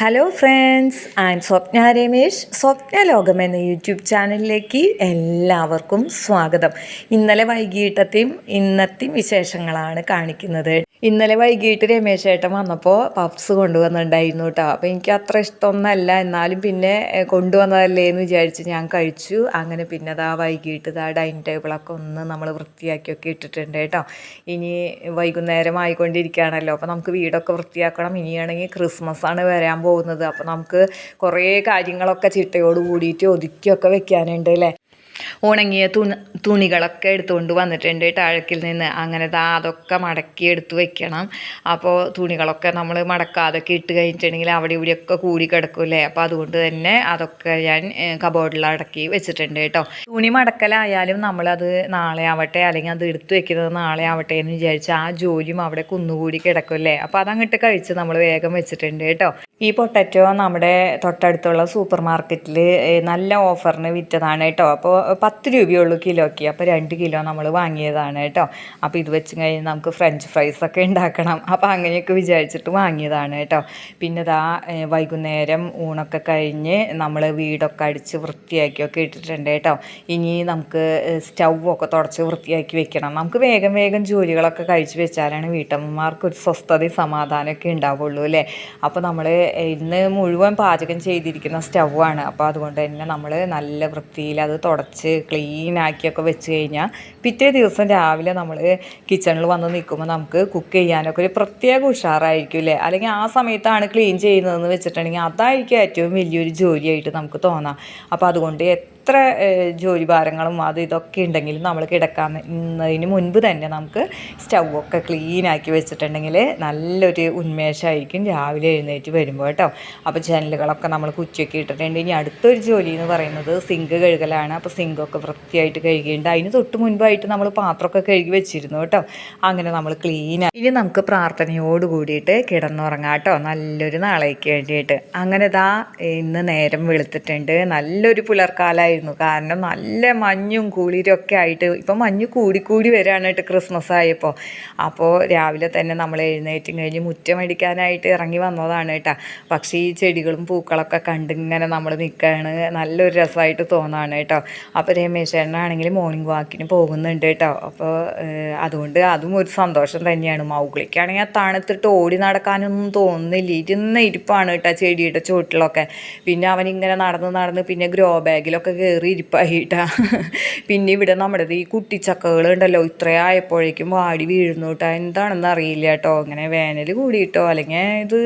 Hello friends I am Swapna Ramesh Swapna Lokam എന്ന YouTube ചാനലിലേക്ക് എല്ലാവർക്കും സ്വാഗതം. ഇന്നലെ വൈകിട്ടത്തെയും ഇന്നത്തെയും വിശേഷങ്ങളാണ് കാണിക്കുന്നത്. ഇന്നലെ വൈകിട്ട് രമേശ് ഏട്ടൻ വന്നപ്പോൾ പപ്സ് കൊണ്ടുവന്നിട്ടുണ്ടായിരുന്നു കേട്ടോ അപ്പോൾ എനിക്ക് അത്ര ഇഷ്ടമൊന്നുമല്ല എന്നാലും പിന്നെ കൊണ്ടുവന്നതല്ലേ എന്ന് വിചാരിച്ച് ഞാൻ കഴിച്ചു. അങ്ങനെ പിന്നെ അതാ വൈകിട്ട് ഇതാ ഡൈനിങ് ടേബിളൊക്കെ ഒന്ന് നമ്മൾ വൃത്തിയാക്കിയൊക്കെ ഇട്ടിട്ടുണ്ട് കേട്ടോ ഇനി വൈകുന്നേരം ആയിക്കൊണ്ടിരിക്കുകയാണല്ലോ. അപ്പോൾ നമുക്ക് വീടൊക്കെ വൃത്തിയാക്കണം. ഇനിയാണെങ്കിൽ ക്രിസ്മസ് ആണ് വരാൻ പോകുന്നത്. അപ്പോൾ നമുക്ക് കുറേ കാര്യങ്ങളൊക്കെ ചിട്ടയോട് കൂടിയിട്ട് ഒതുക്കിയൊക്കെ വെക്കാനുണ്ട് അല്ലേ ഉണങ്ങിയ തുണി തുണികളൊക്കെ എടുത്തുകൊണ്ട് വന്നിട്ടുണ്ട് താഴക്കിൽ നിന്ന്. അങ്ങനെ ദാ അതൊക്കെ മടക്കി എടുത്തു വെക്കണം. അപ്പോൾ തുണികളൊക്കെ നമ്മൾ മടക്കാതൊക്കെ ഇട്ട് കഴിഞ്ഞിട്ടുണ്ടെങ്കിൽ അവിടെ ഇവിടെയൊക്കെ കൂടി കിടക്കൂലേ അപ്പോൾ അതുകൊണ്ട് തന്നെ അതൊക്കെ ഞാൻ കബോർഡിൽ അടക്കി വെച്ചിട്ടുണ്ട് കേട്ടോ. തുണി മടക്കലായാലും നമ്മളത് നാളെ ആവട്ടെ അല്ലെങ്കിൽ അത് എടുത്തു വെക്കുന്നത് നാളെ ആവട്ടെ എന്ന് വിചാരിച്ച് ആ ജോലിയും അവിടെ കുന്നുകൂടി കിടക്കുമല്ലേ? അപ്പോൾ അതങ്ങോട്ട് കഴിച്ച് നമ്മൾ വേഗം വെച്ചിട്ടുണ്ട് കേട്ടോ. ഈ പൊട്ടറ്റോ നമ്മുടെ തൊട്ടടുത്തുള്ള സൂപ്പർ മാർക്കറ്റിൽ നല്ല ഓഫറിന് വിറ്റതാണ് കേട്ടോ. അപ്പോൾ പത്ത് രൂപയുള്ളൂ കിലോയ്ക്ക്. അപ്പോൾ രണ്ട് കിലോ നമ്മൾ വാങ്ങിയതാണ് കേട്ടോ. അപ്പോൾ ഇത് വെച്ച് കഴിഞ്ഞ് നമുക്ക് ഫ്രഞ്ച് ഫ്രൈസ് ഒക്കെ ഉണ്ടാക്കണം. അപ്പോൾ അങ്ങനെയൊക്കെ വിചാരിച്ചിട്ട് വാങ്ങിയതാണ് കേട്ടോ. പിന്നെ ഇതാ വൈകുന്നേരം ഊണൊക്കെ കഴിഞ്ഞ് നമ്മൾ വീടൊക്കെ അടിച്ച് വൃത്തിയാക്കിയൊക്കെ ഇട്ടിട്ടുണ്ട് കേട്ടോ. ഇനി നമുക്ക് സ്റ്റൗവൊക്കെ തുടച്ച് വൃത്തിയാക്കി വെക്കണം. നമുക്ക് വേഗം വേഗം ജോലികളൊക്കെ കഴിച്ച് വെച്ചാലാണ് വീട്ടമ്മമാർക്ക് ഒരു സ്വസ്ഥതയും സമാധാനമൊക്കെ ഉണ്ടാവുള്ളൂ അല്ലേ? അപ്പോൾ നമ്മൾ ഇന്ന് മുഴുവൻ പാചകം ചെയ്തിരിക്കുന്ന സ്റ്റൗവാണ്. അപ്പോൾ അതുകൊണ്ട് തന്നെ നമ്മൾ നല്ല വൃത്തിയിൽ അത് തുടച്ച് ക്ലീൻ ആക്കിയൊക്കെ വെച്ച് കഴിഞ്ഞാൽ പിറ്റേ ദിവസം രാവിലെ നമ്മൾ കിച്ചണിൽ വന്ന് നിൽക്കുമ്പോൾ നമുക്ക് കുക്ക് ചെയ്യാനൊക്കെ ഒരു പ്രത്യേക ഉഷാറായിരിക്കും അല്ലേ അല്ലെങ്കിൽ ആ സമയത്താണ് ക്ലീൻ ചെയ്യുന്നതെന്ന് വെച്ചിട്ടുണ്ടെങ്കിൽ അതായിരിക്കും ഏറ്റവും വലിയൊരു ജോലിയായിട്ട് നമുക്ക് തോന്നാം. അപ്പോൾ അതുകൊണ്ട് എത്ര ജോലി ഭാരങ്ങളും അത് ഇതൊക്കെ ഉണ്ടെങ്കിലും നമ്മൾ കിടക്കാന്നതിന് മുൻപ് തന്നെ നമുക്ക് സ്റ്റൗവൊക്കെ ക്ലീനാക്കി വെച്ചിട്ടുണ്ടെങ്കിൽ നല്ലൊരു ഉന്മേഷമായിരിക്കും രാവിലെ എഴുന്നേറ്റ് വരുമ്പോൾ കേട്ടോ. അപ്പോൾ ജനലുകളൊക്കെ നമ്മൾ കുറ്റിയൊക്കെ ഇട്ടിട്ടുണ്ട്. ഇനി അടുത്തൊരു ജോലി എന്ന് പറയുന്നത് സിങ്ക് കഴുകലാണ്. അപ്പോൾ സിങ്കൊക്കെ വൃത്തിയായിട്ട് കഴുകിയിട്ടുണ്ട്. അതിന് തൊട്ട് മുൻപായിട്ട് നമ്മൾ പാത്രമൊക്കെ കഴുകി വെച്ചിരുന്നു കേട്ടോ. അങ്ങനെ നമ്മൾ ക്ലീനായി ഇനി നമുക്ക് പ്രാർത്ഥനയോട് കൂടിയിട്ട് കിടന്നുറങ്ങാം കേട്ടോ. നല്ലൊരു നാളേക്ക് വേണ്ടിയിട്ട്. അങ്ങനെ ഇതാ ഇന്ന് നേരം വെളുത്തിട്ടുണ്ട്. നല്ലൊരു പുലർക്കാലമായിരുന്നു കാരണം നല്ല മഞ്ഞും കുളിരും ഒക്കെ ആയിട്ട് ഇപ്പം മഞ്ഞ് കൂടിക്കൂടി വരികയാണ് കേട്ടോ ക്രിസ്മസ് ആയപ്പോൾ അപ്പോൾ രാവിലെ തന്നെ നമ്മൾ എഴുന്നേറ്റും കഴിഞ്ഞ് മുറ്റമടിക്കാനായിട്ട് ഇറങ്ങി വന്നതാണ് കേട്ടോ. പക്ഷേ ഈ ചെടികളും പൂക്കളൊക്കെ കണ്ടിങ്ങനെ നമ്മൾ നിൽക്കുകയാണ് നല്ലൊരു രസമായിട്ട് തോന്നാണ് കേട്ടോ. അപ്പോൾ രമേശ് ചേട്ടനാണെങ്കിൽ മോർണിംഗ് വാക്കിന് പോകുന്നുണ്ട് കേട്ടോ. അപ്പോൾ അതുകൊണ്ട് അതും ഒരു സന്തോഷം തന്നെയാണ്. മൗഗ്ലിക്കാണെങ്കിൽ ആ തണുത്തിട്ട് ഓടി നടക്കാനൊന്നും തോന്നുന്നില്ല. ഇരുന്ന ഇരിപ്പാണ് കേട്ടോ ചെടിയുടെ ചുവട്ടിലൊക്കെ. പിന്നെ അവനിങ്ങനെ നടന്ന് നടന്ന് പിന്നെ ഗ്രോ ബാഗിലൊക്കെ കയറി ഇരിപ്പായിട്ടാ പിന്നെ ഇവിടെ നമ്മുടെ ഈ കുട്ടിച്ചക്കകൾ ഉണ്ടല്ലോ ഇത്രയായപ്പോഴേക്കും വാടി വീഴുന്നുട്ടാ. എന്താണെന്ന് അറിയില്ല കേട്ടോ ഇങ്ങനെ വേനൽ കൂടിയിട്ടോ അല്ലെങ്കിൽ ഇത്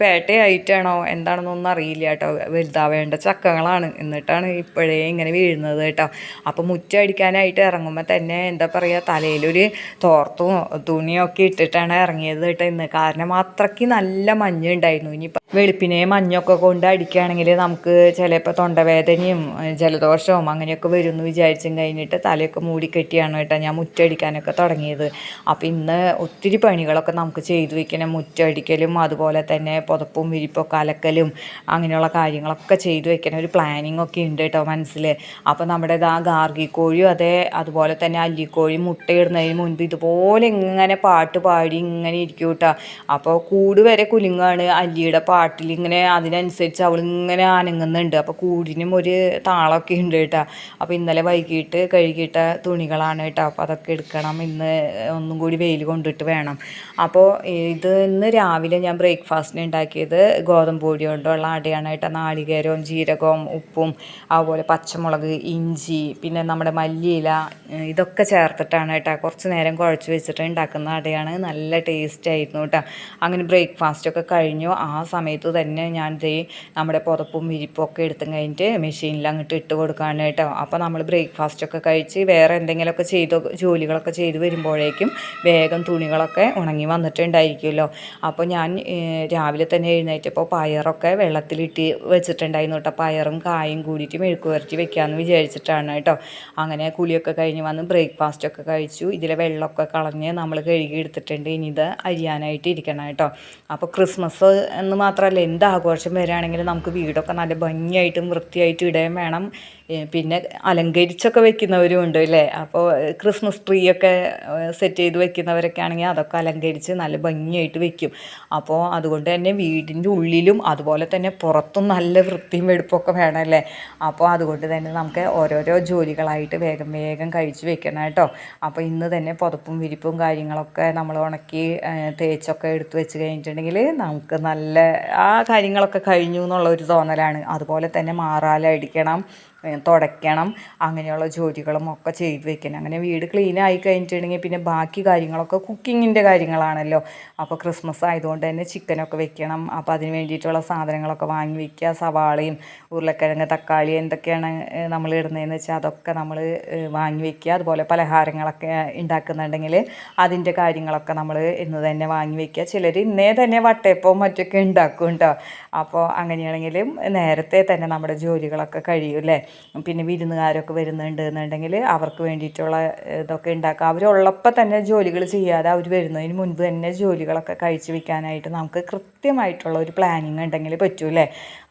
പേട്ടയായിട്ടാണോ എന്താണെന്നൊന്നും അറിയില്ല കേട്ടോ വലുതാവേണ്ട ചക്കകളാണ് എന്നിട്ടാണ് ഇപ്പോഴേ ഇങ്ങനെ വീഴുന്നത് കേട്ടോ. അപ്പോൾ മുറ്റടിക്കാനായിട്ട് ഇറങ്ങുമ്പോൾ തന്നെ എന്താ പറയുക തലയിലൊരു തോർത്തും തുണിയൊക്കെ ഇട്ടിട്ടാണ് ഇറങ്ങിയത് കേട്ടോ ഇന്ന്. കാരണം അത്രയ്ക്ക് നല്ല മഞ്ഞുണ്ടായിരുന്നു. ഇനിയിപ്പോൾ വെളുപ്പിനെ മഞ്ഞൊക്കെ കൊണ്ട് അടിക്കുകയാണെങ്കിൽ നമുക്ക് ചിലപ്പോൾ തൊണ്ടവേദനയും ജലദോഷവും അങ്ങനെയൊക്കെ വരും എന്ന് വിചാരിച്ചും കഴിഞ്ഞിട്ട് തലയൊക്കെ മൂടിക്കെട്ടിയാണ് കേട്ടോ ഞാൻ മുറ്റടിക്കാനൊക്കെ തുടങ്ങിയത്. അപ്പോൾ ഇന്ന് ഒത്തിരി പണികളൊക്കെ നമുക്ക് ചെയ്തു വയ്ക്കണം. മുറ്റടിക്കലും അതുപോലെ തന്നെ പുതപ്പും വിരിപ്പൊക്കെ അലക്കലും അങ്ങനെയുള്ള കാര്യങ്ങളൊക്കെ ചെയ്തു വയ്ക്കണം. ഒരു പ്ലാനിങ് ഒക്കെ ഉണ്ട് കേട്ടോ മനസ്സിൽ അപ്പോൾ നമ്മുടെ ഇതാ ഗാർഗി കോഴിയും അതേ അതുപോലെ തന്നെ അല്ലിക്കോഴി മുട്ടയിടുന്നതിന് മുൻപ് ഇതുപോലെ ഇങ്ങനെ പാട്ട് പാടി ഇങ്ങനെ ഇരിക്കും കേട്ടോ. അപ്പോൾ കൂട് വരെ കുലുങ്ങാണ്. അല്ലിയുടെ പാട്ടിൽ ഇങ്ങനെ അതിനനുസരിച്ച് അവൾ ഇങ്ങനെ അനങ്ങുന്നുണ്ട്. അപ്പോൾ കൂടിനും ഒരു താളമൊക്കെ ഉണ്ട് കേട്ടോ. അപ്പോൾ ഇന്നലെ വൈകിട്ട് കഴുകിയിട്ട തുണികളാണ് കേട്ടോ. അപ്പോൾ അതൊക്കെ എടുക്കണം. ഇന്ന് ഒന്നും കൂടി വെയിൽ കൊണ്ടിട്ട് വേണം. അപ്പോൾ ഇത് ഇന്ന് രാവിലെ ഞാൻ ബ്രേക്ക്ഫാസ്റ്റിന് ഉണ്ടാക്കിയത് ഗോതമ്പ് പൊടി കൊണ്ടുള്ള അടയാണ് കേട്ടോ. നാളികേരവും ജീരകവും ഉപ്പും അതുപോലെ പച്ചമുളക് ഇഞ്ചി പിന്നെ നമ്മുടെ മല്ലിയില ഇതൊക്കെ ചേർത്തിട്ടാണ് കേട്ടോ. കുറച്ച് നേരം കുഴച്ച് വെച്ചിട്ട് ഉണ്ടാക്കുന്ന അടയാണ്. നല്ല ടേസ്റ്റ് ആയിരുന്നു കേട്ടോ. അങ്ങനെ ബ്രേക്ക്ഫാസ്റ്റ് ഒക്കെ കഴിഞ്ഞു. ആ സമയത്ത് തന്നെ ഞാൻ ദേ നമ്മുടെ പുതപ്പും വിരിപ്പും ഒക്കെ എടുത്തും കഴിഞ്ഞിട്ട് മെഷീനിൽ അങ്ങോട്ട് ഇട്ട് കൊടുക്കാനായിട്ടോ. അപ്പോൾ നമ്മൾ ബ്രേക്ക്ഫാസ്റ്റ് ഒക്കെ കഴിച്ച് വേറെ എന്തെങ്കിലുമൊക്കെ ചെയ്ത് ജോലികളൊക്കെ ചെയ്ത് വരുമ്പോഴേക്കും വേഗം തുണികളൊക്കെ ഉണങ്ങി വന്നിട്ടുണ്ടായിരിക്കുമല്ലോ. അപ്പോൾ ഞാൻ രാവിലെ തന്നെ എഴുന്നേറ്റപ്പോൾ പയറൊക്കെ വെള്ളത്തിലിട്ട് വെച്ചിട്ടുണ്ടായിരുന്നു കേട്ടോ. പയറും കായും കൂടിയിട്ട് മെഴുക്ക് പുരട്ടി വെക്കാമെന്ന് വിചാരിച്ചിട്ടാണ് കേട്ടോ. അങ്ങനെ കുളിയൊക്കെ കഴിഞ്ഞ് വന്ന് ബ്രേക്ക്ഫാസ്റ്റ് ഒക്കെ കഴിച്ചു. ഇതിലെ വെള്ളമൊക്കെ കളഞ്ഞ് നമ്മൾ കഴുകി എടുത്തിട്ടുണ്ട്. ഇനി ഇത് അരിയാനായിട്ട് ഇരിക്കണം കേട്ടോ. അപ്പോൾ ക്രിസ്മസ് എന്ന് മാത്രമല്ല എന്ത് ആഘോഷം വരികയാണെങ്കിലും നമുക്ക് വീടൊക്കെ നല്ല ഭംഗിയായിട്ടും വൃത്തിയായിട്ടും ഇടുകയും വേണം. ഏ, പിന്നെ അലങ്കരിച്ചൊക്കെ വെക്കുന്നവരും ഉണ്ട് അല്ലേ? അപ്പോൾ ക്രിസ്മസ് ട്രീ ഒക്കെ സെറ്റ് ചെയ്ത് വെക്കുന്നവരൊക്കെ ആണെങ്കിൽ അതൊക്കെ അലങ്കരിച്ച് നല്ല ഭംഗിയായിട്ട് വെക്കും. അപ്പോൾ അതുകൊണ്ട് തന്നെ വീടിന്റെ ഉള്ളിലും അതുപോലെ തന്നെ പുറത്തും നല്ല വൃത്തിയും വെടുപ്പൊക്കെ വേണമല്ലേ അപ്പോൾ അതുകൊണ്ട് തന്നെ നമുക്ക് ഓരോരോ ജോലികളായിട്ട് വേഗം വേഗം കഴിച്ച് വെക്കണം കേട്ടോ. അപ്പോൾ ഇന്ന് തന്നെ പുതപ്പും വിരിപ്പും കാര്യങ്ങളൊക്കെ നമ്മൾ ഉണക്കി തേച്ചൊക്കെ എടുത്തു വെച്ച് കഴിഞ്ഞിട്ടുണ്ടെങ്കിൽ നമുക്ക് നല്ല ആ കാര്യങ്ങളൊക്കെ കഴിഞ്ഞു എന്നുള്ള ഒരു തോന്നലാണ്. അതുപോലെ തന്നെ മാറാലടിക്കണം തുടയ്ക്കണം അങ്ങനെയുള്ള ജോലികളും ഒക്കെ ചെയ്ത് വെക്കണം. അങ്ങനെ വീട് ക്ലീൻ ആയി കഴിഞ്ഞിട്ടുണ്ടെങ്കിൽ പിന്നെ ബാക്കി കാര്യങ്ങളൊക്കെ കുക്കിങ്ങിന്റെ കാര്യങ്ങളാണല്ലോ. അപ്പോൾ ക്രിസ്മസ് ആയതുകൊണ്ട് തന്നെ ചിക്കനൊക്കെ വെക്കണം. അപ്പോൾ അതിന് വേണ്ടിയിട്ടുള്ള സാധനങ്ങളൊക്കെ വാങ്ങി വെക്കുക. സവാളയും ഉരുളക്കിഴങ്ങ് തക്കാളി എന്തൊക്കെയാണ് നമ്മൾ ഇടുന്നതെന്ന് വെച്ചാൽ അതൊക്കെ നമ്മൾ വാങ്ങി വെക്കുക. അതുപോലെ പലഹാരങ്ങളൊക്കെ ഉണ്ടാക്കുന്നുണ്ടെങ്കിൽ അതിന്റെ കാര്യങ്ങളൊക്കെ നമ്മൾ ഇന്ന് തന്നെ വാങ്ങി വെക്കുക. ചിലർ ഇന്നേ തന്നെ വട്ടയപ്പവും മറ്റൊക്കെ ഉണ്ടാക്കും കേട്ടോ അപ്പോൾ അങ്ങനെയാണെങ്കിലും നേരത്തെ തന്നെ നമ്മുടെ ജോലികളൊക്കെ കഴിയും അല്ലേ പിന്നെ വിരുന്നുകാരൊക്കെ വരുന്നുണ്ട് എന്നുണ്ടെങ്കിൽ അവർക്ക് വേണ്ടിയിട്ടുള്ള ഇതൊക്കെ ഉണ്ടാക്കുക അവരുള്ളപ്പോൾ തന്നെ ജോലികൾ ചെയ്യാതെ അവർ വരുന്നതിന് മുൻപ് തന്നെ ജോലികളൊക്കെ കഴിച്ചു വെക്കാനായിട്ട് നമുക്ക് കൃത്യമായിട്ടുള്ള ഒരു പ്ലാനിങ് ഉണ്ടെങ്കിൽ പറ്റൂലേ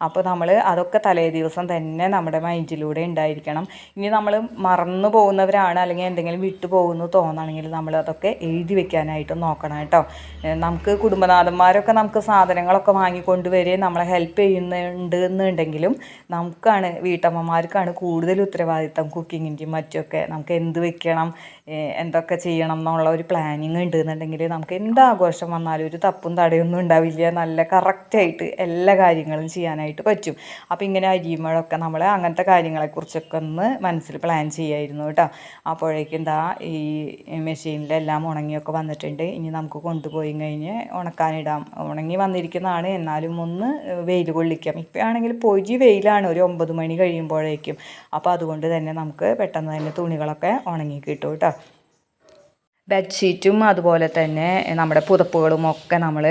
അപ്പോൾ നമ്മൾ അതൊക്കെ തലേ ദിവസം തന്നെ നമ്മുടെ മൈൻഡിലൂടെ ഉണ്ടായിരിക്കണം. ഇനി നമ്മൾ മറന്നു പോകുന്നവരാണ് അല്ലെങ്കിൽ എന്തെങ്കിലും വിട്ടു പോകുന്നു തോന്നണമെങ്കിൽ നമ്മൾ അതൊക്കെ എഴുതി വെക്കാനായിട്ട് നോക്കണം കേട്ടോ. നമുക്ക് കുടുംബനാഥന്മാരൊക്കെ നമുക്ക് സാധനങ്ങളൊക്കെ വാങ്ങിക്കൊണ്ട് വരെ നമ്മളെ ഹെൽപ്പ് ചെയ്യുന്നുണ്ട് എന്നുണ്ടെങ്കിലും നമുക്കാണ് വീട്ടമ്മമാർക്കാണ് കൂടുതൽ ഉത്തരവാദിത്തം കുക്കിങ്ങിന്റെയും മറ്റുമൊക്കെ. നമുക്ക് എന്ത് വെക്കണം എന്തൊക്കെ ചെയ്യണം എന്നുള്ള ഒരു പ്ലാനിങ് ഉണ്ട് എന്നുണ്ടെങ്കിൽ നമുക്ക് എന്ത് ആഘോഷം വന്നാലും ഒരു തപ്പും തടയൊന്നും ഉണ്ടാവില്ല. നല്ല കറക്റ്റായിട്ട് എല്ലാ കാര്യങ്ങളും ചെയ്യാനായിട്ട് പറ്റും. അപ്പോൾ ഇങ്ങനെ അരിയുമ്പോഴൊക്കെ നമ്മൾ അങ്ങനത്തെ കാര്യങ്ങളെക്കുറിച്ചൊക്കെ ഒന്ന് മനസ്സിൽ പ്ലാൻ ചെയ്യായിരുന്നു കേട്ടോ. അപ്പോഴേക്കും എന്താ ഈ മെഷീനിലെല്ലാം ഉണങ്ങിയൊക്കെ വന്നിട്ടുണ്ട്. ഇനി നമുക്ക് കൊണ്ടുപോയി കഴിഞ്ഞ് ഉണക്കാനിടാം. ഉണങ്ങി വന്നിരിക്കുന്നതാണ്. എന്നാലും ഒന്ന് വെയിൽ കൊള്ളിക്കാം. ഇപ്പോഴാണെങ്കിൽ പൊരി വെയിലാണ്. ഒരു ഒമ്പത് മണി കഴിയുമ്പോഴേക്കും അപ്പോൾ അതുകൊണ്ട് തന്നെ നമുക്ക് പെട്ടെന്ന് തന്നെ തുണികളൊക്കെ ഉണങ്ങി കിട്ടും കേട്ടോ. ബെഡ്ഷീറ്റും അതുപോലെ തന്നെ നമ്മുടെ പുതപ്പുകളും ഒക്കെ നമ്മൾ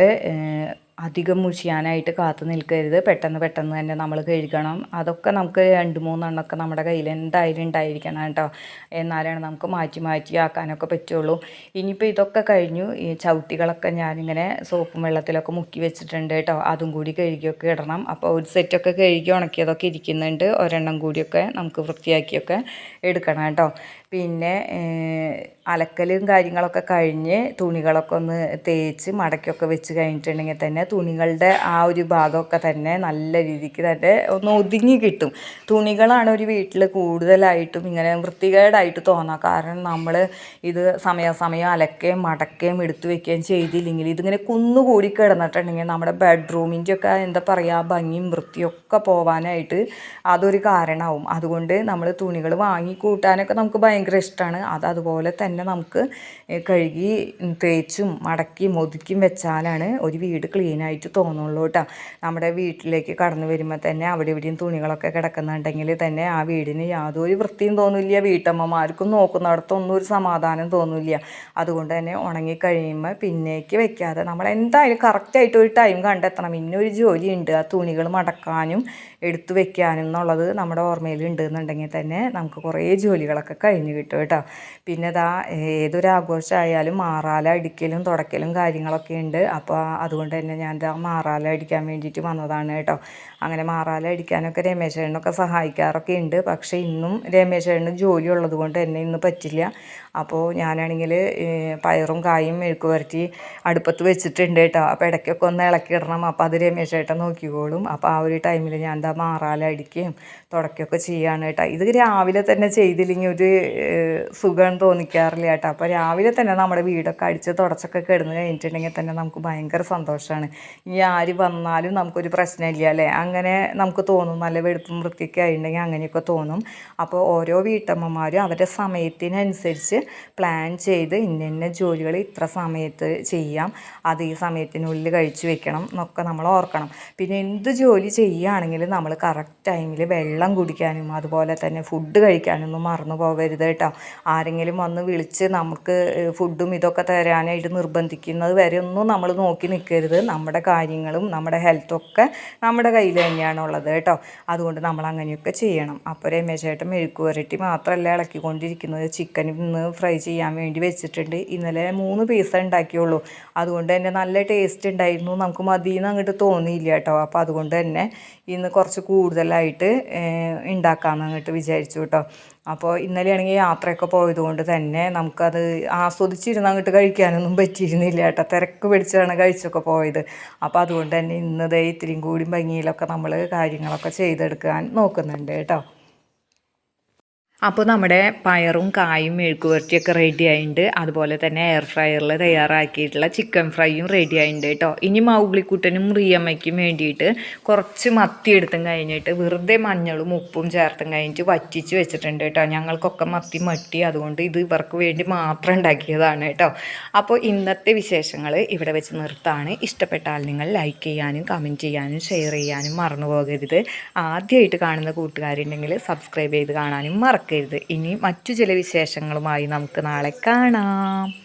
അധികം മുഷിയാനായിട്ട് കാത്തു നിൽക്കരുത്. പെട്ടെന്ന് പെട്ടെന്ന് തന്നെ നമ്മൾ കഴുകണം. അതൊക്കെ നമുക്ക് രണ്ട് മൂന്നെണ്ണമൊക്കെ നമ്മുടെ കയ്യിൽ എന്തായാലും ഉണ്ടായിരിക്കണം കേട്ടോ. എന്നാലാണ് നമുക്ക് മാറ്റി മാറ്റി ആക്കാനൊക്കെ പറ്റുള്ളൂ. ഇനിയിപ്പോൾ ഇതൊക്കെ കഴിഞ്ഞു. ഈ ചവിട്ടികളൊക്കെ ഞാനിങ്ങനെ സോപ്പും വെള്ളത്തിലൊക്കെ മുക്കി വെച്ചിട്ടുണ്ട് കേട്ടോ. അതും കൂടി കഴുകിയൊക്കെ ഇടണം. അപ്പോൾ ഒരു സെറ്റൊക്കെ കഴുകി ഉണക്കിയതൊക്കെ ഇരിക്കുന്നുണ്ട്. ഒരെണ്ണം കൂടിയൊക്കെ നമുക്ക് വൃത്തിയാക്കിയൊക്കെ എടുക്കണം കേട്ടോ. പിന്നെ അലക്കലും കാര്യങ്ങളൊക്കെ കഴിഞ്ഞ് തുണികളൊക്കെ ഒന്ന് തേച്ച് മടക്കിയൊക്കെ വെച്ച് കഴിഞ്ഞിട്ടുണ്ടെങ്കിൽ തന്നെ തുണികളുടെ ആ ഒരു ഭാഗമൊക്കെ തന്നെ നല്ല രീതിക്ക് തന്നെ ഒന്ന് ഒതുങ്ങി കിട്ടും. തുണികളാണ് ഒരു വീട്ടിൽ കൂടുതലായിട്ടും ഇങ്ങനെ വൃത്തികേടായിട്ട് തോന്നുക കാരണം നമ്മൾ ഇത് സമയാസമയം അലക്കുകയും മടക്കുകയും എടുത്തു വെക്കുകയും ചെയ്തില്ലെങ്കിൽ ഇതിങ്ങനെ കുന്നുകൂടി കിടന്നിട്ടുണ്ടെങ്കിൽ നമ്മുടെ ബെഡ്റൂമിന്റെ ഒക്കെ എന്താ പറയുക ഭംഗിയും വൃത്തിയൊക്കെ പോവാനായിട്ട് അതൊരു കാരണമാവും. അതുകൊണ്ട് നമ്മൾ തുണികൾ വാങ്ങി കൂട്ടാനൊക്കെ നമുക്ക് ഭയങ്കര ഇഷ്ടമാണ് അത് അതുപോലെ തന്നെ നമുക്ക് കഴുകി തേച്ചും മടക്കിയും ഒതുക്കിയും വെച്ചാലാണ് ഒരു വീട് ക്ലീനായിട്ട് തോന്നുള്ളൂ കേട്ടോ. നമ്മുടെ വീട്ടിലേക്ക് കടന്നു വരുമ്പോൾ തന്നെ അവിടെ ഇവിടെയും തുണികളൊക്കെ കിടക്കുന്നുണ്ടെങ്കിൽ തന്നെ ആ വീടിന് യാതൊരു വൃത്തിയും തോന്നില്ല. വീട്ടമ്മമാർക്കും നോക്കുന്നിടത്തൊന്നും ഒരു സമാധാനം തോന്നില്ല. അതുകൊണ്ട് തന്നെ ഉണങ്ങി കഴിയുമ്പോൾ പിന്നേക്ക് വെക്കാതെ നമ്മൾ എന്തായാലും കറക്റ്റായിട്ട് ഒരു ടൈം കണ്ടെത്തണം. ഇന്നൊരു ജോലിയുണ്ട്. ആ തുണികൾ മടക്കാനും എടുത്തു വെക്കാനും എന്നുള്ളത് നമ്മുടെ ഓർമ്മയിൽ ഉണ്ട് എന്നുണ്ടെങ്കിൽ തന്നെ നമുക്ക് കുറേ ജോലികളൊക്കെ കഴിഞ്ഞ് കിട്ടും കേട്ടോ. പിന്നെ ഇതാ ഏതൊരാഘോഷമായാലും മാറാല അടിക്കലും തുടക്കലും കാര്യങ്ങളൊക്കെ ഉണ്ട്. അപ്പോൾ അതുകൊണ്ട് തന്നെ ഞാൻ ഇതാ മാറാല അടിക്കാൻ വേണ്ടിയിട്ട് വന്നതാണ് കേട്ടോ. അങ്ങനെ മാറാല അടിക്കാനൊക്കെ രമേശേട്ടനൊക്കെ സഹായിക്കാറൊക്കെ ഉണ്ട്. പക്ഷേ ഇന്നും രമേശേട്ടന് ജോലി ഉള്ളത് കൊണ്ട് തന്നെ ഇന്ന് പറ്റില്ല. അപ്പോൾ ഞാനാണെങ്കിൽ പയറും കായും മെഴുക്ക് പുരട്ടി അടുപ്പത്ത് വെച്ചിട്ടുണ്ട് കേട്ടോ. അപ്പോൾ ഇടയ്ക്കൊക്കെ ഒന്ന് ഇളക്കിടണം അപ്പോൾ അത് രമേശേട്ടൻ നോക്കിക്കോളും. അപ്പോൾ ആ ഒരു ടൈമിൽ ഞാൻ എന്താ മാറാല അടിക്കുകയും ചെയ്യുകയാണ് കേട്ടോ. ഇത് രാവിലെ തന്നെ ചെയ്തില്ലെങ്കിൽ ഒരു സുഖം തോന്നിക്കാറില്ല കേട്ടോ. അപ്പോൾ രാവിലെ തന്നെ നമ്മുടെ വീടൊക്കെ അടിച്ച് തുടച്ചൊക്കെ കിടന്ന് കഴിഞ്ഞിട്ടുണ്ടെങ്കിൽ തന്നെ നമുക്ക് ഭയങ്കര സന്തോഷമാണ്. ഇനി ആര് വന്നാലും നമുക്കൊരു പ്രശ്നമില്ല അല്ലേ? അങ്ങനെ നമുക്ക് തോന്നും. നല്ല വെടുപ്പും വൃത്തിയൊക്കെ ആയിട്ടുണ്ടെങ്കിൽ അങ്ങനെയൊക്കെ തോന്നും. അപ്പോൾ ഓരോ വീട്ടമ്മമാരും അവരുടെ സമയത്തിനനുസരിച്ച് പ്ലാൻ ചെയ്ത് ഇന്ന ഇന്ന ജോലികൾ ഇത്ര സമയത്ത് ചെയ്യാം. അത് ഈ സമയത്തിനുള്ളിൽ കഴിച്ചു വെക്കണം എന്നൊക്കെ നമ്മൾ ഓർക്കണം. പിന്നെ എന്ത് ജോലി ചെയ്യുകയാണെങ്കിലും നമ്മൾ കറക്റ്റ് ടൈമിൽ വെള്ളം കുടിക്കാനും അതുപോലെ തന്നെ ഫുഡ് കഴിക്കാനൊന്നും മറന്നു പോകരുത് കേട്ടോ. ആരെങ്കിലും വന്ന് വിളിച്ച് നമുക്ക് ഫുഡും ഇതൊക്കെ തരാനായിട്ട് നിർബന്ധിക്കുന്നത് വരെ ഒന്നും നമ്മൾ നോക്കി നിൽക്കരുത്. നമ്മുടെ കാര്യങ്ങളും നമ്മുടെ ഹെൽത്തൊക്കെ നമ്മുടെ കയ്യിൽ തന്നെയാണുള്ളത് കേട്ടോ. അതുകൊണ്ട് നമ്മൾ അങ്ങനെയൊക്കെ ചെയ്യണം. അപ്പോൾ രമേശേട്ടൻ മെഴുക്ക് പുരട്ടി മാത്രമല്ല ഇളക്കിക്കൊണ്ടിരിക്കുന്നത്. ചിക്കൻ ഇന്ന് ഫ്രൈ ചെയ്യാൻ വേണ്ടി വെച്ചിട്ടുണ്ട്. ഇന്നലെ മൂന്ന് പീസ് ഉണ്ടാക്കിയുള്ളൂ. അതുകൊണ്ട് തന്നെ നല്ല ടേസ്റ്റ് ഉണ്ടായിരുന്നു. നമുക്ക് മതിയെന്ന് അങ്ങോട്ട് തോന്നിയില്ല കേട്ടോ. അപ്പോൾ അതുകൊണ്ട് തന്നെ ഇന്ന് കുറച്ച് കൂടുതലായിട്ട് ഉണ്ടാക്കാമെന്ന് അങ്ങോട്ട് വിചാരിച്ചു കേട്ടോ. അപ്പോൾ ഇന്നലെയാണെങ്കിൽ യാത്രയൊക്കെ പോയതുകൊണ്ട് തന്നെ നമുക്കത് ആസ്വദിച്ചിരുന്ന് അങ്ങോട്ട് കഴിക്കാനൊന്നും പറ്റിയിരുന്നില്ല കേട്ടോ. തിരക്ക് പിടിച്ചാണ് കഴിച്ചൊക്കെ പോയത്. അപ്പോൾ അതുകൊണ്ട് തന്നെ ഇന്നതേ ഇത്രയും കൂടി ഭംഗിയിലൊക്കെ നമ്മൾ കാര്യങ്ങളൊക്കെ ചെയ്തെടുക്കാൻ നോക്കുന്നുണ്ട് കേട്ടോ. അപ്പോൾ നമ്മുടെ പയറും കായും മെഴുക്ക് പുരട്ടിയൊക്കെ റെഡി ആയിട്ടുണ്ട്. അതുപോലെ തന്നെ എയർ ഫ്രയറിൽ തയ്യാറാക്കിയിട്ടുള്ള ചിക്കൻ ഫ്രൈയും റെഡി ആയിട്ടുണ്ട് കേട്ടോ. ഇനി മൗഗ്ലിക്കുട്ടനും റിയമ്മയ്ക്കും വേണ്ടിയിട്ട് കുറച്ച് മത്തി എടുത്തും കഴിഞ്ഞിട്ട് വെറുതെ മഞ്ഞളും ഉപ്പും ചേർത്തും കഴിഞ്ഞിട്ട് വറ്റിച്ച് വെച്ചിട്ടുണ്ട് കേട്ടോ. ഞങ്ങൾക്കൊക്കെ മത്തി മട്ടി അതുകൊണ്ട് ഇത് ഇവർക്ക് വേണ്ടി മാത്രം ഉണ്ടാക്കിയതാണ് കേട്ടോ. അപ്പോൾ ഇന്നത്തെ വിശേഷങ്ങൾ ഇവിടെ വെച്ച് നിർത്താണ്. ഇഷ്ടപ്പെട്ടാൽ നിങ്ങൾ ലൈക്ക് ചെയ്യാനും കമന്റ് ചെയ്യാനും ഷെയർ ചെയ്യാനും മറന്നു പോകരുത്. ആദ്യമായിട്ട് കാണുന്ന കൂട്ടുകാരുണ്ടെങ്കിൽ സബ്സ്ക്രൈബ് ചെയ്ത് കാണാനും മറക്കരുത്. ഇനി മറ്റു ചില വിശേഷങ്ങളുമായി നമുക്ക് നാളെ കാണാം.